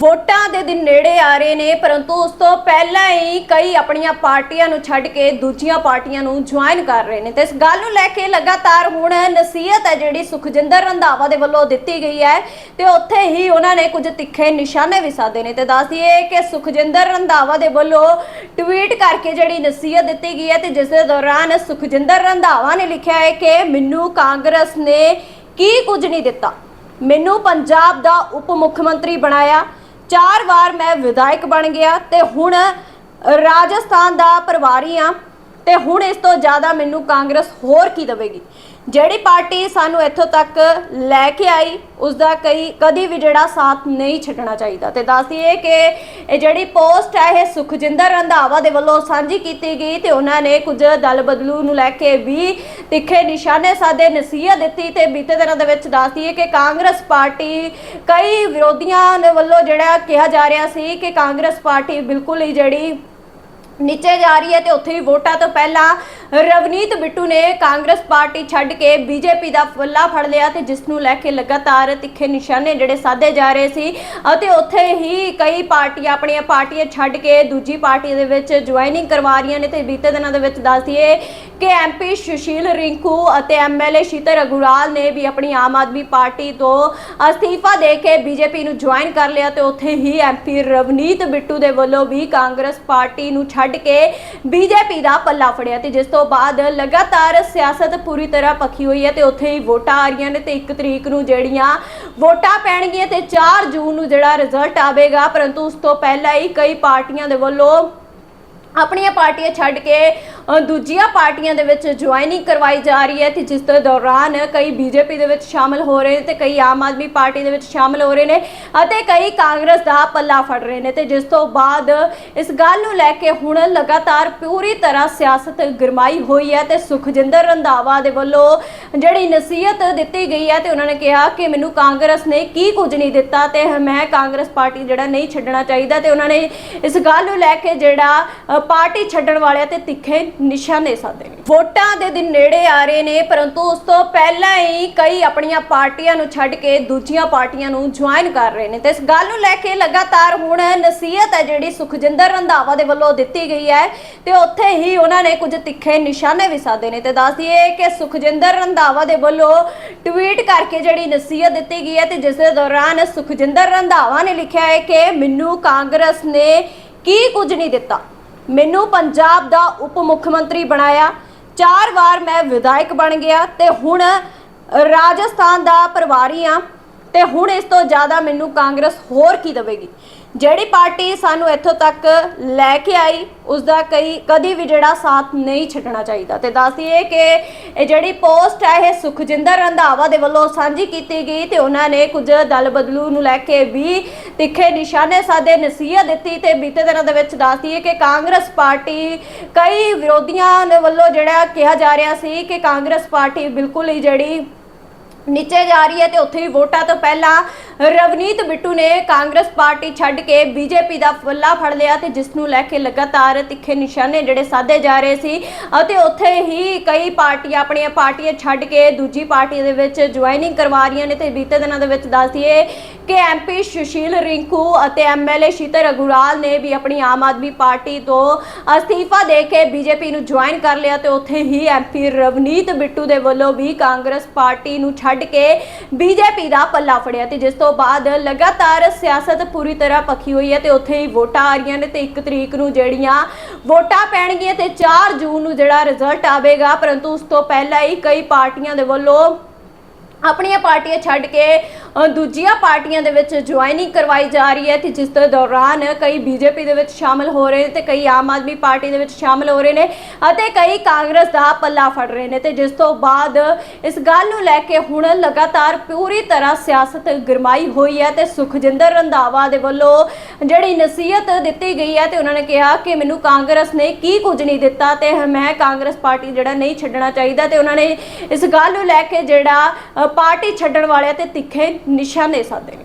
ਵੋਟਾਂ ਦੇ ਦਿਨ ਨੇੜੇ ਆ ਰਹੇ ਨੇ, ਪਰੰਤੂ ਉਸ ਤੋਂ ਪਹਿਲਾਂ ਹੀ ਕਈ ਆਪਣੀਆਂ ਪਾਰਟੀਆਂ ਨੂੰ ਛੱਡ ਕੇ ਦੂਜੀਆਂ ਪਾਰਟੀਆਂ ਨੂੰ ਜੁਆਇਨ ਕਰ ਰਹੇ ਨੇ। ਤੇ ਇਸ ਗੱਲ ਨੂੰ ਲੈ ਕੇ ਲਗਾਤਾਰ ਹੁਣ ਨਸੀਹਤ ਹੈ ਜਿਹੜੀ ਸੁਖਜਿੰਦਰ ਰੰਧਾਵਾ ਦੇ ਵੱਲੋਂ ਦਿੱਤੀ ਗਈ ਹੈ ਤੇ ਉੱਥੇ ਹੀ ਉਹਨਾਂ ਨੇ ਕੁਝ ਤਿੱਖੇ ਨਿਸ਼ਾਨੇ ਵੀ ਸਾਧੇ ਨੇ। ਤੇ ਦੱਸ ਦਈਏ ਕਿ ਸੁਖਜਿੰਦਰ ਰੰਧਾਵਾ ਦੇ ਵੱਲੋਂ ਟਵੀਟ ਕਰਕੇ ਜਿਹੜੀ ਨਸੀਹਤ ਦਿੱਤੀ ਗਈ ਹੈ ਤੇ ਜਿਸ ਦੇ ਦੌਰਾਨ ਸੁਖਜਿੰਦਰ ਰੰਧਾਵਾ ਨੇ ਲਿਖਿਆ ਹੈ ਕਿ ਮੈਨੂੰ ਕਾਂਗਰਸ ਨੇ ਕੀ ਕੁਝ ਨਹੀਂ ਦਿੱਤਾ। ਮੈਨੂੰ ਪੰਜਾਬ ਦਾ ਉਪ ਮੁੱਖ ਮੰਤਰੀ ਬਣਾਇਆ ਚਾਰ ਵਾਰ ਮੈਂ ਵਿਧਾਇਕ ਬਣ ਗਿਆ ਤੇ ਹੁਣ ਰਾਜਸਥਾਨ ਦਾ ਪਰਿਵਾਰੀ ਆ। ਤੇ ਹੁਣ ਇਸ ਤੋਂ ਜ਼ਿਆਦਾ ਮੈਨੂੰ ਕਾਂਗਰਸ ਹੋਰ ਕੀ ਦੇਵੇਗੀ? ਜਿਹੜੀ ਪਾਰਟੀ ਸਾਨੂੰ ਇੱਥੋਂ ਤੱਕ ਲੈ ਕੇ ਆਈ ਉਸ ਦਾ ਕਈ ਕਦੀ ਵੀ ਜਿਹੜਾ ਸਾਥ ਨਹੀਂ ਛੱਡਣਾ ਚਾਹੀਦਾ। ਤੇ ਦੱਸ ਦਈਏ ਕਿ ਇਹ ਜਿਹੜੀ ਪੋਸਟ ਹੈ, ਇਹ ਸੁਖਜਿੰਦਰ ਰੰਧਾਵਾ ਦੇ ਵੱਲੋਂ ਸਾਂਝੀ ਕੀਤੀ ਗਈ ਤੇ ਉਹਨਾਂ ਨੇ ਕੁਝ ਦਲ ਬਦਲੂ ਨੂੰ ਲੈ ਕੇ ਵੀ ਤਿੱਖੇ ਨਿਸ਼ਾਨੇ ਸਾਦੇ ਨਸੀਹਤ ਦਿੱਤੀ ਤੇ ਬੀਤੇ ਦਿਨਾਂ ਦੇ ਵਿੱਚ ਦੱਸ ਦਈਏ ਕਿ ਕਾਂਗਰਸ ਪਾਰਟੀ ਕਈ ਵਿਰੋਧੀਆਂ ਦੇ ਵੱਲੋਂ ਜਿਹੜਾ ਕਿਹਾ ਜਾ ਰਿਹਾ ਸੀ ਕਿ ਕਾਂਗਰਸ ਪਾਰਟੀ ਬਿਲਕੁਲ ਹੀ ਜਿਹੜੀ ਨੀਚੇ ਜਾ ਰਹੀ ਹੈ ਤੇ ਉੱਥੇ ਹੀ ਵੋਟਾਂ ਤੋਂ ਪਹਿਲਾਂ ਰਵਨੀਤ ਬਿੱਟੂ ਨੇ ਕਾਂਗਰਸ ਪਾਰਟੀ ਛੱਡ ਕੇ ਬੀਜੇਪੀ ਦਾ ਫੱਲਾ ਫੜ ਲਿਆ ਤੇ ਜਿਸ ਨੂੰ ਲੈ ਕੇ ਲਗਾਤਾਰ ਤਿੱਖੇ ਨਿਸ਼ਾਨੇ ਜਿਹੜੇ ਸਾਧੇ ਜਾ ਰਹੇ ਸੀ ਅਤੇ ਉੱਥੇ ਹੀ ਕਈ ਪਾਰਟੀਆਂ ਆਪਣੀਆਂ ਪਾਰਟੀਆਂ ਛੱਡ ਕੇ ਦੂਜੀ ਪਾਰਟੀ ਦੇ ਵਿੱਚ ਜੁਆਇਨਿੰਗ ਕਰਵਾ ਰਹੀਆਂ ਨੇ ਤੇ ਬੀਤੇ ਦਿਨਾਂ ਦੇ ਵਿੱਚ ਦੱਸ ਦਈਏ ਕਿ ਐਮਪੀ ਸੁਸ਼ੀਲ ਰਿੰਕੂ ਅਤੇ ਐਮਐਲਏ ਸ਼ੀਤਲ ਅਗੁਰਾਲ ਨੇ ਵੀ ਆਪਣੀ ਆਮ ਆਦਮੀ ਪਾਰਟੀ ਤੋਂ ਅਸਤੀਫਾ ਦੇ ਕੇ ਬੀਜੇਪੀ ਨੂੰ ਜੁਆਇਨ ਕਰ ਲਿਆ ਤੇ ਉੱਥੇ ਹੀ ਐਮਪੀ ਰਵਨੀਤ ਬਿੱਟੂ ਦੇ ਵੱਲੋਂ ਵੀ ਕਾਂਗਰਸ ਪਾਰਟੀ ਨੂੰ ਛੱਡ ਕੇ ਬੀਜੇਪੀ ਦਾ ਪੱਲਾ ਫੜਿਆ ਤੇ ਜਿਸ ਤੋਂ ਬਾਅਦ ਲਗਾਤਾਰ ਸਿਆਸਤ ਪੂਰੀ ਤਰ੍ਹਾਂ ਪੱਖੀ ਹੋਈ ਹੈ ਤੇ ਉੱਥੇ ਹੀ ਵੋਟਾਂ ਆ ਰਹੀਆਂ ਨੇ ਤੇ 1 ਤਰੀਕ ਨੂੰ ਜਿਹੜੀਆਂ ਵੋਟਾਂ ਪੈਣਗੀਆਂ ਤੇ 4 ਜੂਨ ਨੂੰ ਜਿਹੜਾ ਰਿਜ਼ਲਟ ਆਵੇਗਾ, ਪਰੰਤੂ ਉਸ ਤੋਂ ਪਹਿਲਾਂ ਹੀ ਕਈ ਪਾਰਟੀਆਂ ਦੇ ਵੱਲੋਂ ਆਪਣੀਆਂ ਪਾਰਟੀਆਂ ਛੱਡ ਕੇ ਦੂਜੀਆਂ ਪਾਰਟੀਆਂ ਦੇ ਵਿੱਚ ਜੁਆਇਨਿੰਗ ਕਰਵਾਈ ਜਾ ਰਹੀ ਹੈ ਤੇ ਜਿਸ ਦੇ ਦੌਰਾਨ ਕਈ ਬੀਜੇਪੀ ਦੇ ਵਿੱਚ ਸ਼ਾਮਲ ਹੋ ਰਹੇ ਨੇ ਤੇ ਕਈ ਆਮ ਆਦਮੀ ਪਾਰਟੀ ਦੇ ਵਿੱਚ ਸ਼ਾਮਲ ਹੋ ਰਹੇ ਨੇ ਅਤੇ ਕਈ ਕਾਂਗਰਸ ਦਾ ਪੱਲਾ ਫੜ ਰਹੇ ਨੇ ਤੇ ਜਿਸ ਤੋਂ ਬਾਅਦ ਇਸ ਗੱਲ ਨੂੰ ਲੈ ਕੇ ਹੁਣ ਲਗਾਤਾਰ ਪੂਰੀ ਤਰ੍ਹਾਂ ਸਿਆਸਤ ਗਰਮਾਈ ਹੋਈ ਹੈ ਤੇ ਸੁਖਜਿੰਦਰ ਰੰਧਾਵਾ ਦੇ ਵੱਲੋਂ ਜਿਹੜੀ ਨਸੀਹਤ ਦਿੱਤੀ ਗਈ ਹੈ ਤੇ ਉਹਨਾਂ ਨੇ ਕਿਹਾ ਕਿ ਮੈਨੂੰ ਕਾਂਗਰਸ ਨੇ ਕੀ ਕੁਝ ਨਹੀਂ ਦਿੱਤਾ ਤੇ ਮੈਂ ਕਾਂਗਰਸ ਪਾਰਟੀ ਜਿਹੜਾ ਨਹੀਂ ਛੱਡਣਾ ਚਾਹੀਦਾ ਤੇ ਉਹਨਾਂ ਨੇ ਇਸ ਗੱਲ ਨੂੰ ਲੈ ਕੇ ਜਿਹੜਾ ਪਾਰਟੀ ਛੱਡਣ ਵਾਲਿਆਂ ਤੇ ਤਿੱਖੇ ਨਿਸ਼ਾਨੇ ਸਾਧੇ ਨੇ। ਵੋਟਾਂ ਦੇ ਦਿਨ ਨੇੜੇ ਆ ਰਹੇ ਨੇ, ਪਰੰਤੂ ਉਸ ਤੋਂ ਪਹਿਲਾਂ ਹੀ ਕਈ ਆਪਣੀਆਂ ਪਾਰਟੀਆਂ ਨੂੰ ਛੱਡ ਕੇ ਦੂਜੀਆਂ ਪਾਰਟੀਆਂ ਨੂੰ ਜੁਆਇਨ ਕਰ ਰਹੇ ਨੇ। ਤੇ ਇਸ ਗੱਲ ਨੂੰ ਲੈ ਕੇ ਲਗਾਤਾਰ ਹੁਣ ਨਸੀਹਤ ਹੈ ਜਿਹੜੀ ਸੁਖਜਿੰਦਰ ਰੰਧਾਵਾ ਦੇ ਵੱਲੋਂ ਦਿੱਤੀ ਗਈ ਹੈ ਤੇ ਉੱਥੇ ਹੀ ਉਹਨਾਂ ਨੇ ਕੁਝ ਤਿੱਖੇ ਨਿਸ਼ਾਨੇ ਵੀ ਸਾਧੇ ਨੇ। ਤੇ ਦੱਸ ਦਈਏ ਕਿ ਸੁਖਜਿੰਦਰ ਰੰਧਾਵਾ ਦੇ ਵੱਲੋਂ ਟਵੀਟ ਕਰਕੇ ਜਿਹੜੀ ਨਸੀਹਤ ਦਿੱਤੀ ਗਈ ਹੈ ਤੇ ਜਿਸ ਦੇ ਦੌਰਾਨ ਸੁਖਜਿੰਦਰ ਰੰਧਾਵਾ ਨੇ ਲਿਖਿਆ ਹੈ ਕਿ ਮੈਨੂੰ ਕਾਂਗਰਸ ਨੇ ਕੀ ਕੁਝ ਨਹੀਂ ਦਿੱਤਾ। ਮੈਨੂੰ ਪੰਜਾਬ ਦਾ ਉਪ ਮੁੱਖ ਮੰਤਰੀ ਬਣਾਇਆ। ਚਾਰ ਵਾਰ ਮੈਂ ਵਿਧਾਇਕ ਬਣ ਗਿਆ ਤੇ ਹੁਣ ਰਾਜਸਥਾਨ ਦਾ ਪ੍ਰਵਾਰੀ ਆ। ਤੇ ਹੁਣ ਇਸ ਤੋਂ ਜ਼ਿਆਦਾ ਮੈਨੂੰ ਕਾਂਗਰਸ ਹੋਰ ਕੀ ਦੇਵੇਗੀ? ਜਿਹੜੀ ਪਾਰਟੀ ਸਾਨੂੰ ਇੱਥੋਂ ਤੱਕ ਲੈ ਕੇ ਆਈ ਉਸ ਦਾ ਕਈ ਕਦੀ ਵੀ ਜਿਹੜਾ ਸਾਥ ਨਹੀਂ ਛੱਡਣਾ ਚਾਹੀਦਾ। ਤੇ ਦੱਸ ਦਈਏ ਕਿ ਇਹ ਜਿਹੜੀ ਪੋਸਟ ਹੈ, ਇਹ ਸੁਖਜਿੰਦਰ ਰੰਧਾਵਾ ਦੇ ਵੱਲੋਂ ਸਾਂਝੀ ਕੀਤੀ ਗਈ ਤੇ ਉਹਨਾਂ ਨੇ ਕੁਝ ਦਲ ਬਦਲੂ ਨੂੰ ਲੈ ਕੇ ਵੀ ਤਿੱਖੇ ਨਿਸ਼ਾਨੇ ਸਾਦੇ ਨਸੀਹਤ ਦਿੱਤੀ ਤੇ ਬੀਤੇ ਦਿਨਾਂ ਦੇ ਵਿੱਚ ਦੱਸ ਦਈਏ ਕਿ ਕਾਂਗਰਸ ਪਾਰਟੀ ਕਈ ਵਿਰੋਧੀਆਂ ਦੇ ਵੱਲੋਂ ਜਿਹੜਾ ਕਿਹਾ ਜਾ ਰਿਹਾ ਸੀ ਕਿ ਕਾਂਗਰਸ ਪਾਰਟੀ ਬਿਲਕੁਲ ਹੀ ਜਿਹੜੀ ਨੀਚੇ ਜਾ ਰਹੀ ਹੈ ਤੇ ਉੱਥੇ ਹੀ ਵੋਟਾਂ ਤੋਂ ਪਹਿਲਾਂ ਰਵਨੀਤ ਬਿੱਟੂ ਨੇ ਕਾਂਗਰਸ ਪਾਰਟੀ ਛੱਡ ਕੇ ਬੀਜੇਪੀ ਦਾ ਫੱਲਾ ਫੜ ਲਿਆ ਤੇ ਜਿਸ ਨੂੰ ਲੈ ਕੇ ਲਗਾਤਾਰ ਤਿੱਖੇ ਨਿਸ਼ਾਨੇ ਜਿਹੜੇ ਸਾਧੇ ਜਾ ਰਹੇ ਸੀ ਅਤੇ ਉੱਥੇ ਹੀ ਕਈ ਪਾਰਟੀਆਂ ਆਪਣੀਆਂ ਪਾਰਟੀਆਂ ਛੱਡ ਕੇ ਦੂਜੀ ਪਾਰਟੀ ਦੇ ਵਿੱਚ ਜੁਆਇਨਿੰਗ ਕਰਵਾ ਰਹੀਆਂ ਨੇ ਤੇ ਬੀਤੇ ਦਿਨਾਂ ਦੇ ਵਿੱਚ ਦੱਸ ਦਈਏ ਕਿ ਐਮਪੀ ਸੁਸ਼ੀਲ ਰਿੰਕੂ ਅਤੇ ਐਮਐਲਏ ਸ਼ੀਤਲ ਅਗੁਰਾਲ ਨੇ ਵੀ ਆਪਣੀ ਆਮ ਆਦਮੀ ਪਾਰਟੀ ਤੋਂ ਅਸਤੀਫਾ ਦੇ ਕੇ ਬੀਜੇਪੀ ਨੂੰ ਜੁਆਇਨ ਕਰ ਲਿਆ ਤੇ ਉੱਥੇ ਹੀ ਐਮਪੀ ਰਵਨੀਤ ਬਿੱਟੂ ਦੇ ਵੱਲੋਂ ਵੀ ਕਾਂਗਰਸ ਪਾਰਟੀ ਨੂੰ ਛੱਡ ਕੇ ਬੀਜੇਪੀ ਦਾ ਪੱਲਾ ਫੜਿਆ ਤੇ ਜਿਸ ਤੋਂ ਬਾਅਦ ਲਗਾਤਾਰ ਸਿਆਸਤ ਪੂਰੀ ਤਰ੍ਹਾਂ ਪੱਖੀ ਹੋਈ ਹੈ ਤੇ ਉੱਥੇ ਹੀ ਵੋਟਾਂ ਆ ਰਹੀਆਂ ਨੇ ਤੇ 1 ਤਰੀਕ ਨੂੰ ਜਿਹੜੀਆਂ ਵੋਟਾਂ ਪੈਣਗੀਆਂ ਤੇ 4 ਜੂਨ ਨੂੰ ਜਿਹੜਾ ਰਿਜ਼ਲਟ ਆਵੇਗਾ, ਪਰੰਤੂ ਉਸ ਤੋਂ ਪਹਿਲਾਂ ਹੀ ਕਈ ਪਾਰਟੀਆਂ ਦੇ ਵੱਲੋਂ ਆਪਣੀਆਂ ਪਾਰਟੀਆਂ ਛੱਡ ਕੇ ਦੂਜੀਆਂ ਪਾਰਟੀਆਂ ਦੇ ਵਿੱਚ ਜੁਆਇਨਿੰਗ ਕਰਵਾਈ ਜਾ ਰਹੀ ਹੈ ਤੇ ਜਿਸ ਦੇ ਦੌਰਾਨ ਕਈ ਬੀਜੇਪੀ ਦੇ ਵਿੱਚ ਸ਼ਾਮਲ ਹੋ ਰਹੇ ਨੇ ਤੇ ਕਈ ਆਮ ਆਦਮੀ ਪਾਰਟੀ ਦੇ ਵਿੱਚ ਸ਼ਾਮਲ ਹੋ ਰਹੇ ਨੇ ਅਤੇ ਕਈ ਕਾਂਗਰਸ ਦਾ ਪੱਲਾ ਫੜ ਰਹੇ ਨੇ ਤੇ ਜਿਸ ਤੋਂ ਬਾਅਦ ਇਸ ਗੱਲ ਨੂੰ ਲੈ ਕੇ ਹੁਣ ਲਗਾਤਾਰ ਪੂਰੀ ਤਰ੍ਹਾਂ ਸਿਆਸਤ ਗਰਮਾਈ ਹੋਈ ਹੈ ਤੇ ਸੁਖਜਿੰਦਰ ਰੰਧਾਵਾ ਦੇ ਵੱਲੋਂ ਜਿਹੜੀ ਨਸੀਹਤ ਦਿੱਤੀ ਗਈ ਹੈ ਤੇ ਉਹਨਾਂ ਨੇ ਕਿਹਾ ਕਿ ਮੈਨੂੰ ਕਾਂਗਰਸ ਨੇ ਕੀ ਕੁਝ ਨਹੀਂ ਦਿੱਤਾ ਤੇ ਮੈਂ ਕਾਂਗਰਸ ਪਾਰਟੀ ਜਿਹੜਾ ਨਹੀਂ ਛੱਡਣਾ ਚਾਹੀਦਾ ਤੇ ਉਹਨਾਂ ਨੇ ਇਸ ਗੱਲ ਨੂੰ ਲੈ ਕੇ ਜਿਹੜਾ ਪਾਰਟੀ ਛੱਡਣ ਵਾਲਿਆਂ ਤੇ ਤਿੱਖੇ ਨਿਸ਼ਾਨੇ ਸਾਦੇ ਨੇ।